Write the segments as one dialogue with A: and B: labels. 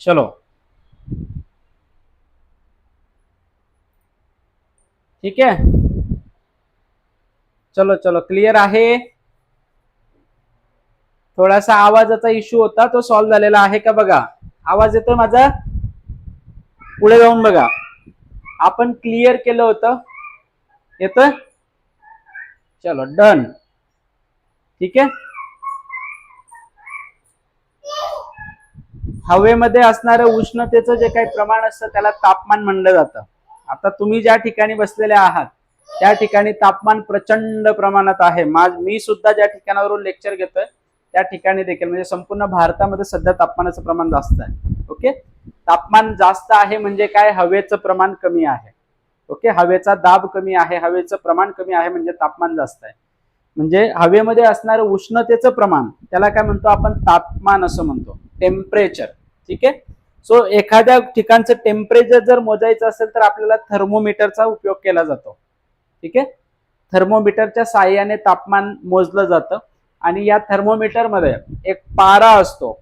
A: चलो। ठीक आहे चलो चलो क्लिअर आहे? थोडासा आवाजाचा इश्यू होता तो सॉल्व्ह झालेला आहे का बघा? आवाज येतोय माझा? पुढे जाऊन बघा. आपण क्लिअर केलं होतं. येतोय? चलो डन ठीक आहे हवेमध्ये असणारं उष्णतेचं जे काही प्रमाण असतं त्याला तापमान म्हणलं जातं. आता तुम्ही ज्या ठिकाणी बसलेले आहात त्या ठिकाणी तापमान प्रचंड प्रमाणात आहे. माझ मी सुद्धा ज्या ठिकाणावरून लेक्चर घेतोय त्या ठिकाणी देखील म्हणजे संपूर्ण भारतामध्ये सध्या तापमानाचं प्रमाण जास्त आहे. ओके? तापमान जास्त आहे म्हणजे काय? हवेचं प्रमाण कमी आहे. ओके? हवेचा दाब कमी आहे हवेचं प्रमाण कमी आहे म्हणजे तापमान जास्त आहे. म्हणजे हवेमध्ये असणारं उष्णतेचं प्रमाण त्याला काय म्हणतो आपण? तापमान असं म्हणतो. टेम्परेचर ठीक आहे? सो एखाद्या ठिकाणचं टेम्परेचर जर मोजायचं असेल तर आपल्याला थर्मोमीटरचा उपयोग केला जातो. ठीक आहे? थर्मोमीटरच्या साह्याने तापमान मोजलं जातं आणि या थर्मोमीटरमध्ये एक पारा असतो.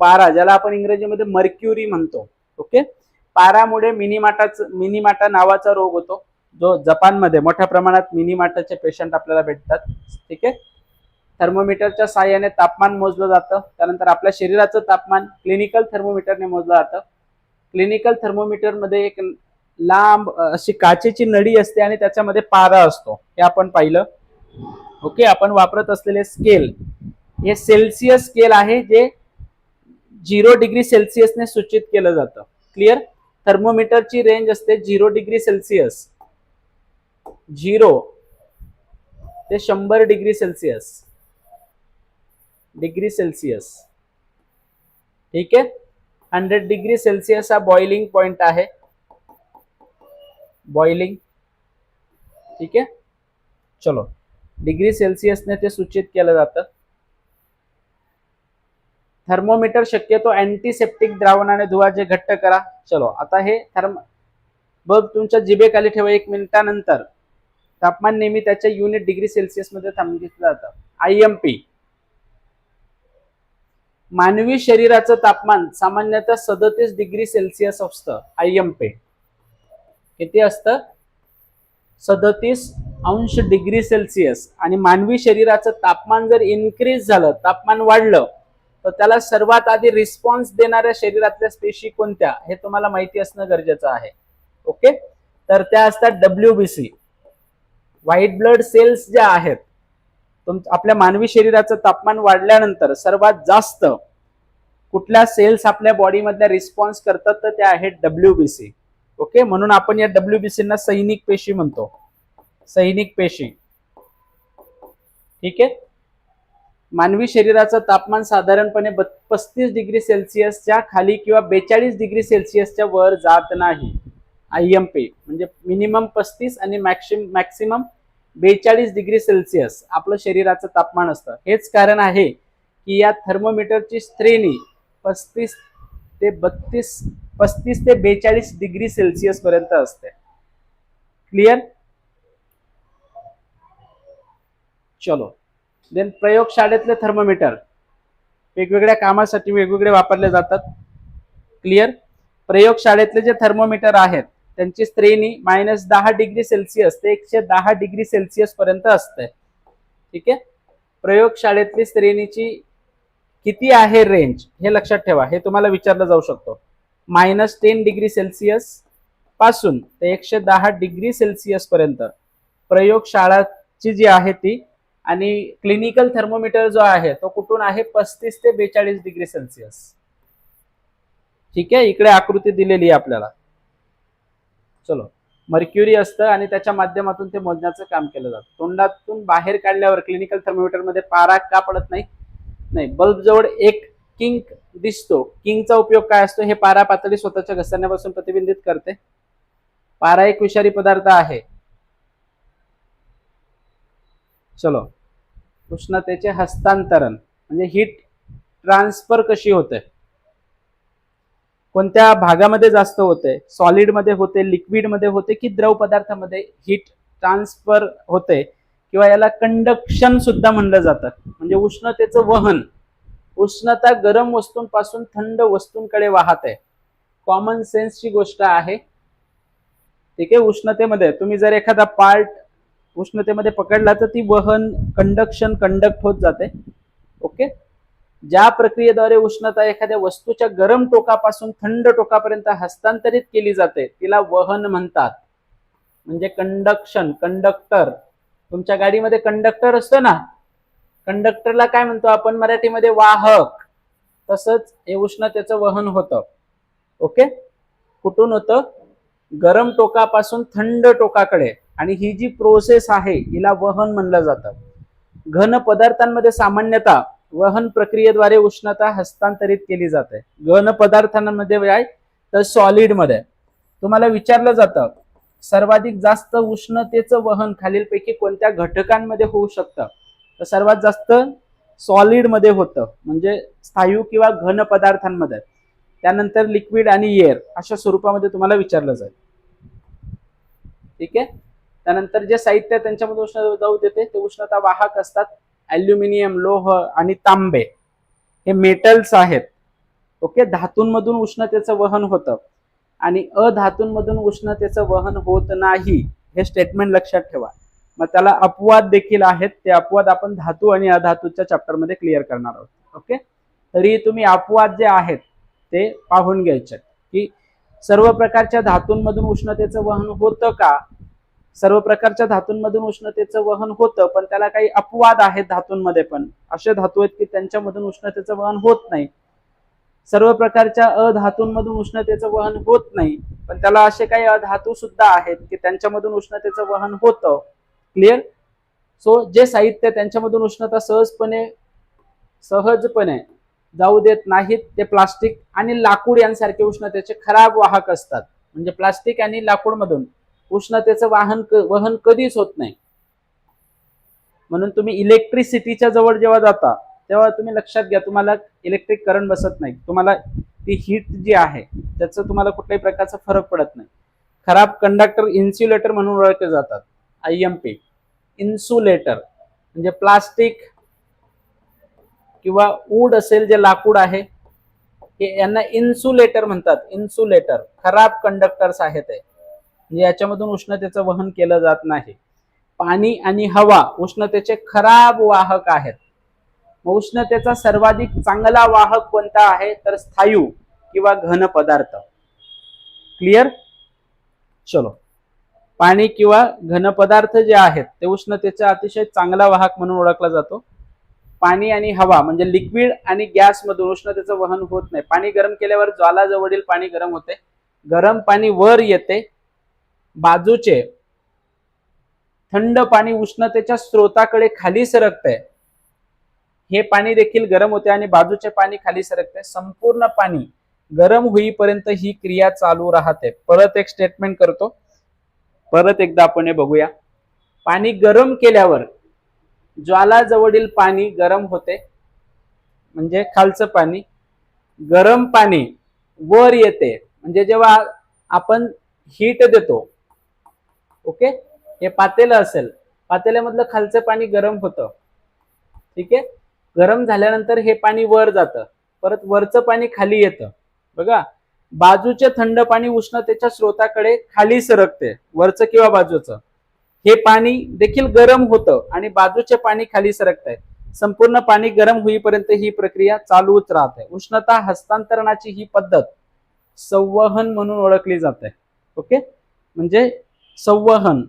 A: पारा ज्याला आपण इंग्रजीमध्ये मर्क्युरी म्हणतो. ओके पारामुळे मिनिमाटाच मिनीमाटा नावाचा रोग होतो. जो जपानमध्ये मोठ्या प्रमाणात मिनीमाटाचे पेशंट आपल्याला भेटतात. ठीक आहे? थर्मोमीटरच्या साहाय्याने तापमान मोजलं जातं. त्यानंतर आपल्या शरीराचं तापमान क्लिनिकल थर्मोमीटरने मोजलं जातं. क्लिनिकल थर्मोमीटरमध्ये एक लांब अशी काचेची नळी असते आणि त्याच्यामध्ये पारा असतो. हे आपण पाहिलं. ओके आपण वापरत असलेले स्केल हे सेल्सिअस स्केल आहे जे झिरो डिग्री सेल्सिअसने सूचित केलं जातं. क्लिअर थर्मोमीटरची रेंज असते झिरो डिग्री सेल्सिअस झिरो ते शंभर डिग्री सेल्सिअस डिग्री सेल्सिअस ठीक आहे? हंड्रेड डिग्री सेल्सिअस हा बॉइलिंग पॉइंट आहे. बॉइलिंग ठीक आहे? चलो. डिग्री सेल्सिअसने ते सूचित केलं जातं. थर्मोमीटर शक्यतो अँटीसेप्टिक द्रावणाने धुवा जे घट्ट करा. चलो आता हे थर्म बघ तुमच्या जिभेखाली ठेवा एक मिनिटानंतर. तापमान नेहमी त्याच्या युनिट डिग्री सेल्सिअसमध्ये घेतलं जातं. आय एम पी मानवी शरीराचं तापमान सामान्यतः सदतीस डिग्री सेल्सिअस असतं आय एम पी किती असतं? सदतीस अंश डिग्री सेल्सिअस. आणि मानवी शरीराचं तापमान जर इन्क्रीज झालं तापमान वाढलं तर त्याला सर्वात आधी रिस्पॉन्स देणाऱ्या शरीरातल्या स्पेशी कोणत्या? हे तुम्हाला माहिती असणं गरजेचं आहे. ओके तर त्या असतात W B C white blood cells ज्या आहेत तुम आपल्या मानवी शरीराचं तापमान वाढल्यानंतर सर्वात जास्त कुठल्या सेल्स आपल्या बॉडीमधल्या रिस्पॉन्स करतात तर त्या आहेत डब्ल्यू बी सी ओके म्हणून आपण या डब्ल्यू बी सीना सैनिक पेशी म्हणतो. सैनिक पेशी. ठीक आहे? मानवी शरीराचं तापमान साधारणपणे पस्तीस डिग्री सेल्सिअसच्या खाली किंवा बेचाळीस डिग्री सेल्सिअसच्या वर जात नाही. आय एम पी म्हणजे मिनिमम पस्तीस आणि मॅक्सिम मॅक्सिमम बेचाळीस डिग्री सेल्सिअस आपलं शरीराचं तापमान असतं. हेच कारण आहे की या थर्मोमीटरची श्रेणी पस्तीस ते बत्तीस पस्तीस ते बेचाळीस डिग्री सेल्सिअस पर्यंत असते. क्लिअर चलो. देन प्रयोगशाळेतले थर्मोमीटर वेगवेगळ्या कामासाठी वेगवेगळे वापरले जातात. क्लिअर प्रयोगशाळेतले जे थर्मोमीटर आहेत त्यांची श्रेणी मायनस दहा डिग्री सेल्सिअस ते एकशे दहा डिग्री सेल्सिअस पर्यंत असते. ठीक आहे? प्रयोगशाळेतली श्रेणीची किती आहे रेंज हे लक्षात ठेवा. हे तुम्हाला विचारलं जाऊ शकतो. मायनस टेन डिग्री सेल्सिअसपासून ते एकशे दहा डिग्री सेल्सिअस पर्यंत. प्रयोगशाळाची जी आहे ती आणि क्लिनिकल थर्मोमीटर जो आहे तो कुठून आहे? पस्तीस ते बेचाळीस डिग्री सेल्सिअस ठीक आहे? इकडे आकृती दिलेली आहे आपल्याला. चलो. मर्क्युरी असतं आणि त्याच्या माध्यमातून ते मोजण्याचं काम केलं जातं. तोंडातून बाहेर काढल्यावर क्लिनिकल थर्मोमीटरमध्ये पारा का पडत नाही? नाही. बल्ब जवळ एक किंग दिसतो. किंगचा उपयोग काय असतो? हे पारा पातळी स्वतःच्या घसरण्यापासून प्रतिबिंबित करते. पारा एक विषारी पदार्थ आहे. चलो. उष्णतेचे हस्तांतरण. म्हणजे हीट ट्रान्सफर कशी होते? कोणत्या भागामध्ये जास्त होते? सॉलिडमध्ये होते लिक्विडमध्ये होते की द्रव पदार्थामध्ये हीट ट्रान्सफर होते? किंवा याला कंडक्शन सुद्धा म्हणलं जातं. म्हणजे उष्णतेचं वहन. उष्णता गरम वस्तूंपासून थंड वस्तूंकडे वाहत. आहे कॉमन सेन्सची गोष्ट आहे. ठीक आहे उष्णतेमध्ये. तुम्ही जर एखादा पार्ट उष्णतेमध्ये पकडला तर ती वहन कंडक्शन कंडक्ट होत जाते. ओके ज्या प्रक्रियेद्वारे उष्णता एखाद्या वस्तूच्या गरम टोकापासून थंड टोकापर्यंत हस्तांतरित केली जाते तिला वहन म्हणतात. म्हणजे कंडक्शन कंडक्टर तुमच्या गाडीमध्ये कंडक्टर असतो ना? कंडक्टरला काय म्हणतो आपण? मराठीमध्ये वाहक. तसंच हे उष्णतेचं वहन होतं. ओके? कुठून होतं? गरम टोकापासून थंड टोकाकडे. आणि ही जी प्रोसेस आहे हिला वहन म्हणलं जातं. घन पदार्थांमध्ये सामान्यतः वहन प्रक्रियेद्वारे उष्णता हस्तांतरित केली जाते. घन पदार्थांमध्ये काय तर सॉलिडमध्ये. तुम्हाला विचारलं जातं सर्वाधिक जास्त उष्णतेचं वहन खालीलपैकी कोणत्या घटकांमध्ये होऊ शकतं? तर सर्वात जास्त सॉलिडमध्ये होतं म्हणजे स्थायू किंवा घन पदार्थांमध्ये. त्यानंतर लिक्विड आणि एअर अशा स्वरूपामध्ये तुम्हाला विचारलं जाईल. ठीक आहे? त्यानंतर जे साहित्य त्यांच्यामध्ये उष्णता जाऊ देते ते उष्णता वाहक असतात. ॲल्युमिनियम लोह आणि तांबे हे मेटल्स आहेत. ओके धातूंमधून उष्णतेचं वहन होतं. आणि अधातूंमधून उष्णतेचं वहन होत नाही हे स्टेटमेंट लक्षात ठेवा. मग त्याला अपवाद देखील आहेत. ते अपवाद आपण धातू आणि अधातूच्या चॅप्टरमध्ये क्लिअर करणार आहोत. ओके तरी तुम्ही अपवाद जे आहेत ते पाहून घ्यायचे. की सर्व प्रकारच्या धातूंमधून उष्णतेचं वहन होतं का? सर्व प्रकारच्या धातूंमधून उष्णतेचं वहन होतं पण त्याला काही अपवाद आहेत धातूंमध्ये पण. असे धातू आहेत की त्यांच्यामधून उष्णतेचं वहन होत नाही. सर्व प्रकारच्या अधातूंमधून उष्णतेचं वहन होत नाही पण त्याला असे काही अधातू सुद्धा आहेत की त्यांच्यामधून उष्णतेचं वहन होतं. क्लिअर सो जे साहित्य त्यांच्यामधून उष्णता सहजपणे सहजपणे जाऊ देत नाहीत ते प्लास्टिक आणि लाकूड यांसारखे उष्णतेचे खराब वाहक असतात. म्हणजे प्लास्टिक आणि लाकूड मधून उष्णतेचं वाहन वहन कधीच होत नाही. म्हणून तुम्ही इलेक्ट्रिसिटीच्या जवळ जेव्हा जाता तेव्हा तुम्ही लक्षात घ्या तुम्हाला इलेक्ट्रिक करंट बसत नाही. तुम्हाला ती हीट जी आहे त्याचं तुम्हाला कुठल्याही प्रकारचा फरक पडत नाही. खराब कंडक्टर इन्सुलेटर म्हणून ओळखले जातात आय एम पी इन्सुलेटर म्हणजे प्लास्टिक किंवा वूड असेल जे लाकूड आहे हे यांना इन्सुलेटर म्हणतात. इन्सुलेटर खराब कंडक्टर्स आहेत याच्यामधून उष्णतेचं वहन केलं जात नाही. पाणी आणि हवा उष्णतेचे खराब वाहक आहेत. उष्णतेचा सर्वाधिक चांगला वाहक कोणता आहे? तर स्थायू किंवा घन पदार्थ. क्लिअर चलो. पाणी किंवा घन पदार्थ जे आहेत ते उष्णतेचा अतिशय चांगला वाहक म्हणून ओळखला जातो. पाणी आणि हवा म्हणजे लिक्विड आणि गॅसमधून उष्णतेचं वहन होत नाही. पाणी गरम केल्यावर ज्वालाजवळील पाणी गरम होते. गरम पाणी वर येते. बाजूचे थंड पाणी उष्णतेच्या स्रोताकडे खाली सरकते हे पाणी देखील गरम होते आणि बाजूचे पाणी खाली सरकते संपूर्ण पाणी गरम होईपर्यंत ही क्रिया चालू राहते. परत एक स्टेटमेंट करतो. परत एकदा आपण हे बघूया. पाणी गरम केल्यावर ज्वालाजवळील पाणी गरम होते. म्हणजे खालचं पाणी. गरम पाणी वर येते. म्हणजे जेव्हा आपण हीट देतो ओके? हे पातेलं असेल. पातेल्यामधलं खालचं पाणी गरम होतं. ठीक आहे? गरम झाल्यानंतर हे पाणी वर जातं. परत वरचं पाणी खाली येतं. बघा. बाजूचे थंड पाणी उष्णतेच्या स्रोताकडे खाली सरकते. वरचं किंवा बाजूचं. हे पाणी देखील गरम होतं आणि बाजूचे पाणी खाली सरकत आहे संपूर्ण पाणी गरम होईपर्यंत ही प्रक्रिया चालूच राहते. उष्णता हस्तांतरणाची ही पद्धत संवहन म्हणून ओळखली जाते. ओके? म्हणजे संवहन.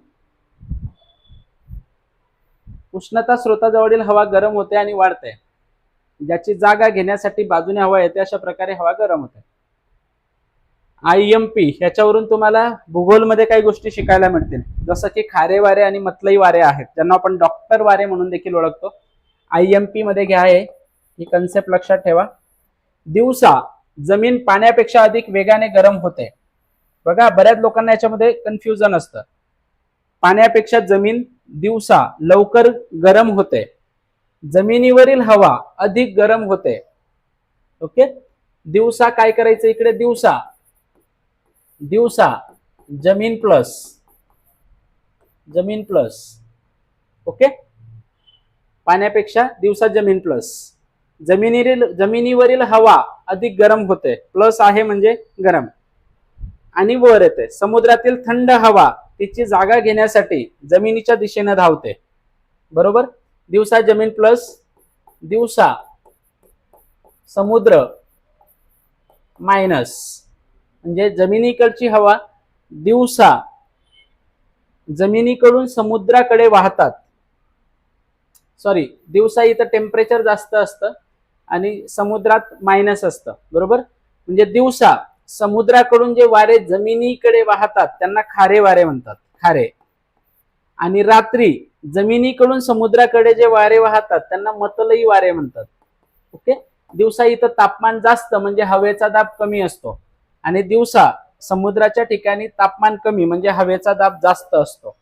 A: उष्णता स्रोताजवळील हवा गरम होते आणि वाढते. ज्याची जागा घेण्यासाठी बाजूने हवा येते अशा प्रकारे हवा गरम होते. आय एम पी ह्याच्यावरून तुम्हाला भूगोलमध्ये काही गोष्टी शिकायला मिळतील. जसं की खारे वारे आणि मतलई वारे आहेत ज्यांना आपण डॉक्टर वारे म्हणून देखील ओळखतो. आय एम पी मध्ये घ्या आहे ही कन्सेप्ट लक्षात ठेवा. दिवसा जमीन पाण्यापेक्षा अधिक वेगाने गरम होते. बघा बऱ्याच लोकांना याच्यामध्ये कन्फ्युजन असतं. पाण्यापेक्षा जमीन दिवसा लवकर गरम होते. जमिनीवरील हवा अधिक गरम होते. ओके? दिवसा काय करायचं इकडे? दिवसा. दिवसा जमीन प्लस जमीन प्लस ओके? पाण्यापेक्षा दिवसा जमीन प्लस जमिनीवरील जमिनीवरील हवा अधिक गरम होते. प्लस आहे म्हणजे गरम. आणि वर येते. समुद्रातील थंड हवा तिची जागा घेण्यासाठी जमिनीच्या दिशेने धावते. बरोबर? दिवसा जमीन प्लस दिवसा समुद्र मायनस म्हणजे जमिनीकडची हवा दिवसा जमिनीकडून समुद्राकडे वाहतात. सॉरी दिवसा इथं टेम्परेचर जास्त असतं आणि समुद्रात मायनस असतं. बरोबर? म्हणजे दिवसा समुद्राकडून जे वारे जमिनीकडे वाहतात त्यांना खारे वारे म्हणतात. खारे. आणि रात्री जमिनीकडून समुद्राकडे जे वारे वाहतात त्यांना मतलई वारे म्हणतात. ओके? दिवसा इथं तापमान जास्त म्हणजे हवेचा दाब कमी असतो. आणि दिवसा समुद्राच्या ठिकाणी तापमान कमी म्हणजे हवेचा दाब जास्त असतो.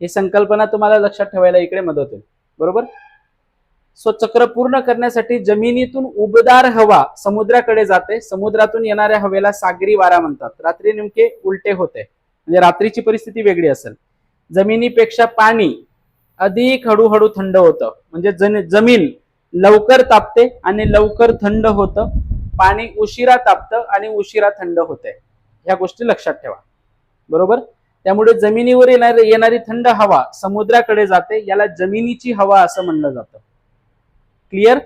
A: ही संकल्पना तुम्हाला लक्षात ठेवायला इकडे मदत होईल. बरोबर? सो चक्र पूर्ण करण्यासाठी जमिनीतून उबदार हवा समुद्राकडे जाते. समुद्रातून येणाऱ्या हवेला सागरी वारा म्हणतात. रात्री नेमके उलटे होते. म्हणजे रात्रीची परिस्थिती वेगळी असेल. जमिनीपेक्षा पाणी अधिक हळूहळू थंड होतं. म्हणजे जन जमीन लवकर तापते आणि लवकर थंड होतं. पाणी उशिरा तापतं आणि उशिरा थंड होते. ह्या गोष्टी लक्षात ठेवा. बरोबर? त्यामुळे जमिनीवर येणारी येणारी थंड हवा समुद्राकडे जाते. याला जमिनीची हवा असं म्हणलं जातं. क्लिअर?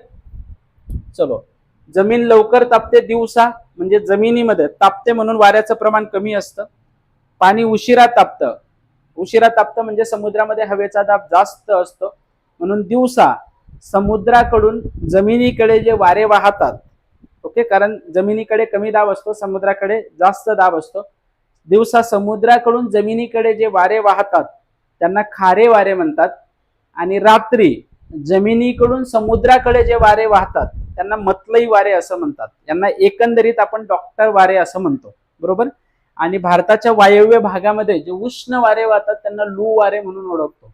A: चलो. जमीन लवकर तापते दिवसा म्हणजे जमिनीमध्ये तापते म्हणून वाऱ्याचं प्रमाण कमी असतं. पाणी उशिरा तापतं. उशिरा तापतं म्हणजे समुद्रामध्ये हवेचा दाब जास्त असतो. म्हणून दिवसा समुद्राकडून जमिनीकडे जे वारे वाहतात ओके? कारण जमिनीकडे कमी दाब असतो समुद्राकडे जास्त दाब असतो. दिवसा समुद्राकडून जमिनीकडे जे वारे वाहतात त्यांना खारे वारे म्हणतात. आणि रात्री जमिनीकडून समुद्राकडे जे वारे वाहतात त्यांना मतलई वारे असं म्हणतात. यांना एकंदरीत आपण डॉक्टर वारे असं म्हणतो. बरोबर? आणि भारताच्या वायव्य भागामध्ये जे उष्ण वारे वाहतात त्यांना लू वारे म्हणून ओळखतो.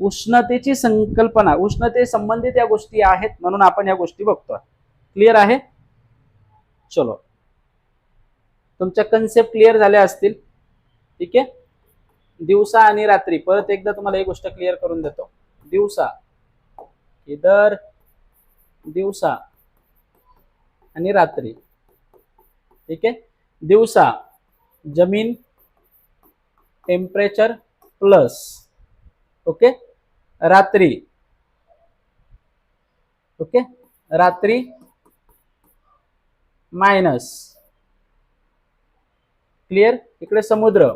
A: उष्णतेची संकल्पना उष्णते संबंधित या गोष्टी आहेत म्हणून आपण या गोष्टी बघतोय. क्लिअर आहे? चलो. तुमच्या कन्सेप्ट क्लिअर झाल्या असतील. ठीक आहे? दिवसा आणि रात्री. परत एकदा तुम्हाला एक गोष्ट क्लिअर करून देतो. दिवसा. दर दिवसा आणि रात्री. ठीक आहे? दिवसा जमीन टेम्परेचर प्लस ओके? रात्री. ओके? रात्री मायनस क्लिअर इकडे समुद्र.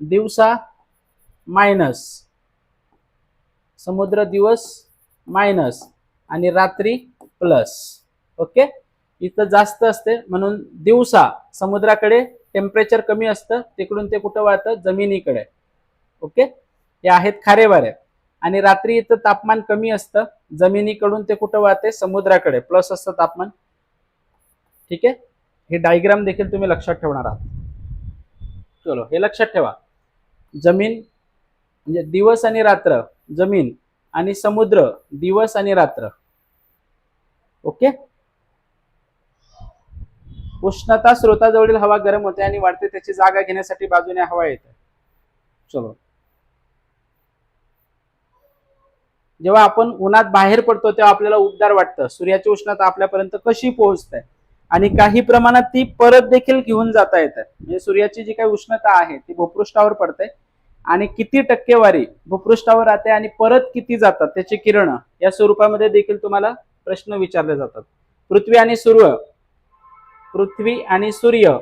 A: दिवसा मायनस समुद्र दिवस मायनस आणि रात्री प्लस. ओके? इथं जास्त असते म्हणून दिवसा समुद्राकडे टेम्परेचर कमी असतं तिकडून ते कुठं वाहतं? जमिनीकडे. ओके? हे आहेत खारे वारे. आणि रात्री इथं तापमान कमी असतं जमिनीकडून ते कुठं वाहते? समुद्राकडे. प्लस असतं तापमान. ठीक आहे? हे डायग्राम देखील तुम्ही लक्षात ठेवणार आहात. चलो हे लक्षात ठेवा. जमीन म्हणजे दिवस आणि रात्र जमीन आणि समुद्र दिवस आणि रात्र. ओके? उष्णता स्रोताजवळील हवा गरम होते आणि वाढते त्याची जागा घेण्यासाठी बाजूने हवा येते. चलो. जेव्हा आपण उन्हात बाहेर पडतो तेव्हा आपल्याला उबदार वाटतं. सूर्याची उष्णता आपल्यापर्यंत कशी पोहोचते? आणि काही प्रमाणात ती परत देखील घेऊन जाता येतात म्हणजे सूर्याची जी काही उष्णता आहे ती भूपृष्ठावर पडते. आणि किती टक्केवारी भूपृष्ठावर राहते आणि परत किती जातात त्याची किरण या स्वरूपामध्ये देखील तुम्हाला प्रश्न विचारले जातात. पृथ्वी आणि सूर्य. पृथ्वी आणि सूर्य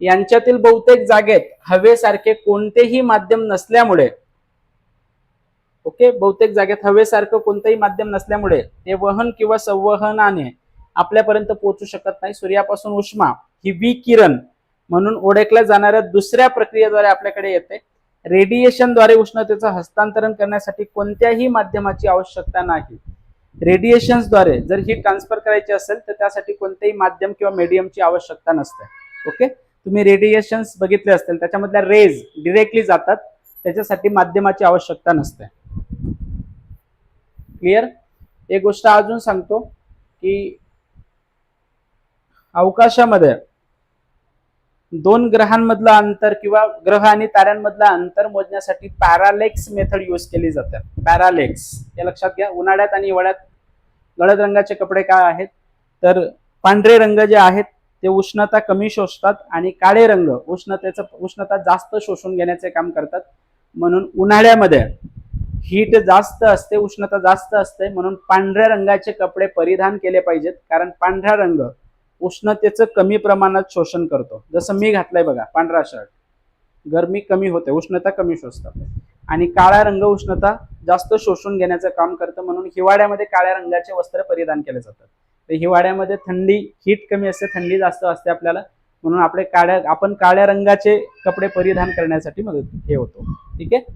A: यांच्यातील बहुतेक जागेत हवेसारखे कोणतेही माध्यम नसल्यामुळे ओके? बहुतेक जागेत हवेसारखं कोणतंही माध्यम नसल्यामुळे ते वहन किंवा संवहनाने आपल्यापर्यंत पोहोचू शकत नाही. सूर्यापासून उष्मा ही वी किरण म्हणून ओळखल्या जाणाऱ्या दुसऱ्या प्रक्रियेद्वारे आपल्याकडे येते. रेडिएशनद्वारे उष्णतेचं हस्तांतरण करण्यासाठी कोणत्याही माध्यमाची आवश्यकता नाही. रेडिएशन्सद्वारे जर ही ट्रान्सफर करायची असेल तर त्यासाठी कोणतेही माध्यम किंवा मीडियमची आवश्यकता नसते. ओके तुम्ही रेडिएशन्स बघितले असतील त्याच्यामधल्या रेज डिरेक्टली जातात. त्याच्यासाठी माध्यमाची आवश्यकता नसते. क्लिअर एक गोष्ट अजून सांगतो की अवकाशामध्ये दोन ग्रहांमधलं अंतर किंवा ग्रह आणि ताऱ्यांमधलं अंतर मोजण्यासाठी पॅरालेक्स मेथड यूज केली जाते. पॅरालेक्स. हे लक्षात घ्या. उन्हाळ्यात आणि हिवाळ्यात गडद रंगाचे कपडे काय आहेत? तर पांढरे रंग जे आहेत ते उष्णता कमी शोषतात आणि काळे रंग उष्णतेचं उष्णता जास्त शोषून घेण्याचे काम करतात. म्हणून उन्हाळ्यामध्ये हीट जास्त असते उष्णता जास्त असते म्हणून पांढऱ्या रंगाचे कपडे परिधान केले पाहिजेत. कारण पांढरा रंग उष्णतेचं कमी प्रमाणात शोषण करतो. जसं मी घातलंय बघा पांढरा शर्ट. गरमी कमी होते उष्णता कमी शोषतात आणि काळा रंग उष्णता जास्त शोषून घेण्याचं काम करतं म्हणून हिवाळ्यामध्ये काळ्या रंगाचे वस्त्र परिधान केले जातात. तर हिवाळ्यामध्ये थंडी हीट कमी असते थंडी जास्त असते आपल्याला. म्हणून आपले काळ्या आपण काळ्या रंगाचे कपडे परिधान करण्यासाठी मदत हे होतो. ठीक आहे?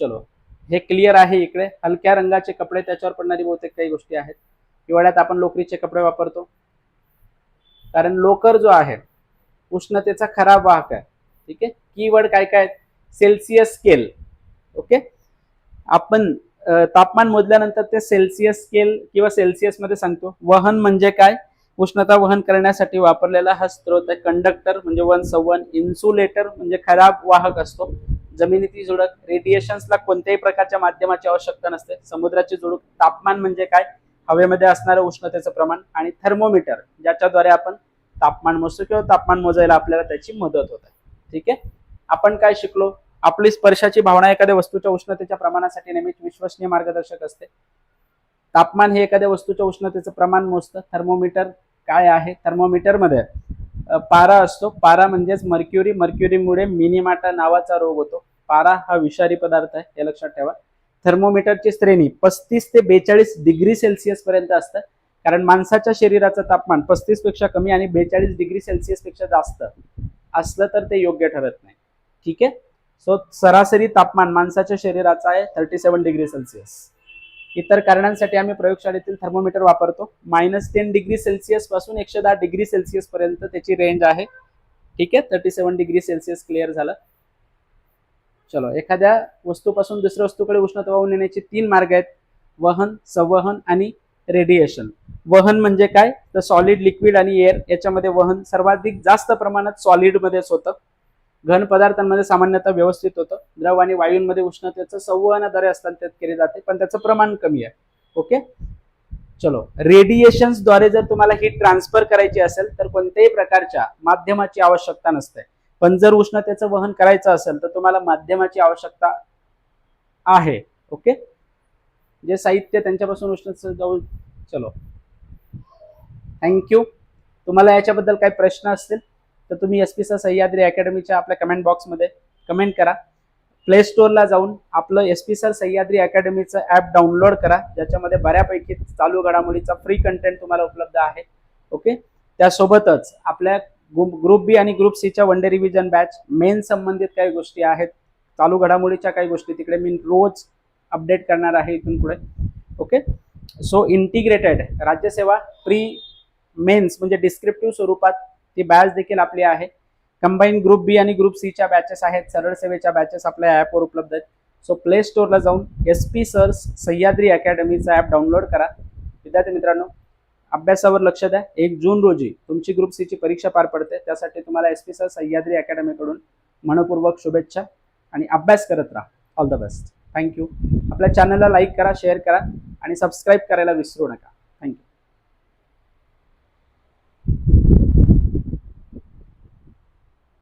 A: चलो. हे क्लिअर आहे इकडे. हलक्या रंगाचे कपडे त्याच्यावर पडणारी बहुतेक काही गोष्टी आहेत. हिवाळ्यात आपण लोकरीचे कपडे वापरतो. कारण लोकर जो आहे उष्णतेचा खराब वाहक आहे. ठीक आहे? कीवर्ड काय काय सेल्सिअस स्केल. ओके? आपण तापमान मोजल्यानंतर ते सेल्सिअस स्केल किंवा सेल्सिअसमध्ये सांगतो. वहन म्हणजे काय? उष्णता वहन करण्यासाठी वापरलेला हा स्त्रोत आहे कंडक्टर म्हणजे वन संवन इन्सुलेटर म्हणजे खराब वाहक असतो. जमिनीची झुडक रेडिएशन्सला कोणत्याही प्रकारच्या माध्यमाची आवश्यकता नसते. समुद्राची झुडूक तापमान म्हणजे काय? हवेमध्ये असणारं उष्णतेचं प्रमाण आणि थर्मोमीटर ज्याच्याद्वारे आपण तापमान मोजतो किंवा तापमान मोजायला आपल्याला त्याची मदत होत. आहे ठीक आहे? आपण काय शिकलो? आपली स्पर्शाची भावना एखाद्या वस्तूच्या उष्णतेच्या प्रमाणासाठी नेहमीच विश्वसनीय मार्गदर्शक असते. तापमान हे एखाद्या वस्तूच्या उष्णतेचं प्रमाण मोजतं. थर्मोमीटर काय आहे? थर्मोमीटरमध्ये पारा असतो. पारा म्हणजेच मर्क्युरी मर्क्युरीमुळे मिनिमाटा नावाचा रोग होतो. पारा हा विषारी पदार्थ आहे. हे लक्षात ठेवा. थर्मोमीटरची श्रेणी पस्तीस ते बेचाळीस डिग्री सेल्सिअस पर्यंत असतं. कारण माणसाच्या शरीराचं तापमान पस्तीसपेक्षा कमी आणि बेचाळीस डिग्री सेल्सिअसपेक्षा जास्त असलं तर ते योग्य ठरत नाही. ठीक आहे? सो सरासरी तापमान माणसाच्या शरीराचं आहे थर्टी सेवन डिग्री सेल्सिअस. इतर कारणांसाठी आम्ही प्रयोगशाळेतील थर्मोमीटर वापरतो. मायनस टेन डिग्री सेल्सिअसपासून एकशे दहा डिग्री सेल्सिअस पर्यंत त्याची रेंज आहे. ठीक आहे? Thirty seven degree Celsius clear झालं. चलो एखाद्या वस्तूपासून दुसऱ्या वस्तूकडे उष्णता वाहून नेण्याचे तीन मार्ग आहेत. वहन संवहन आणि रेडिएशन वहन म्हणजे काय? तर सॉलिड लिक्विड आणि एअर याच्यामध्ये वहन सर्वाधिक जास्त प्रमाणात सॉलिडमध्येच होतं. घन पदार्थांमध्ये सामान्यतः व्यवस्थित होतं. द्रव आणि वायूंमध्ये उष्णतेचं संवहनाद्वारे हस्तांतरित केले जाते पण त्याचं प्रमाण कमी आहे. ओके चलो रेडिएशन्सद्वारे जर तुम्हाला ही ट्रान्सफर करायची असेल तर कोणत्याही प्रकारच्या माध्यमाची आवश्यकता नसते. पण जर उष्णतेचं वहन करायचं असेल तर तुम्हाला माध्यमाची आवश्यकता आहे. ओके? जे साहित्य त्यांच्यापासून उष्णतेचं जाऊन चलो. थँक्यू तुम्हाला याच्याबद्दल काही प्रश्न असतील तर तुम्ही एस पी सह्याद्री अकॅडमीच्या आपल्या कमेंट बॉक्समध्ये कमेंट करा. प्ले स्टोअरला जाऊन आपलं एस पी सर सह्याद्री अकॅडमीचं ॲप डाउनलोड करा. ज्याच्यामध्ये बऱ्यापैकी चालू घडामोडीचा फ्री कंटेंट तुम्हाला उपलब्ध आहे. ओके? त्यासोबतच आपल्या ग्रुप बी आणि ग्रुप सीच्या one day revision batch main संबंधित काही गोष्टी आहेत. चालू घडामोडीच्या काही गोष्टी तिकडे मी रोज अपडेट करणार आहे इथून पुढे. Okay so integrated Rajyaseva pre mains म्हणजे डिस्क्रिप्टिव्ह स्वरूपात ती बॅच देखील आपली आहे. कंबाईन ग्रुप बी आणि ग्रुप सीच्या बॅचेस आहेत. सरळ सेवेच्या बॅचेस आपल्या ॲपवर उपलब्ध आहेत. सो प्ले स्टोअरला जाऊन एस पी सर्स सह्याद्री अकॅडमीचा ॲप डाउनलोड करा. विद्यार्थी मित्रांनो अभ्यासावर लक्ष द्या. एक जून रोजी तुमची ग्रुप सीची परीक्षा पार पडते. त्यासाठी तुम्हाला एस पी सर सह्याद्री अकॅडमीकडून मनपूर्वक शुभेच्छा आणि अभ्यास करत राहा. ऑल द बेस्ट थँक्यू आपल्या चॅनलला लाईक करा शेअर करा आणि सबस्क्राईब करायला विसरू नका.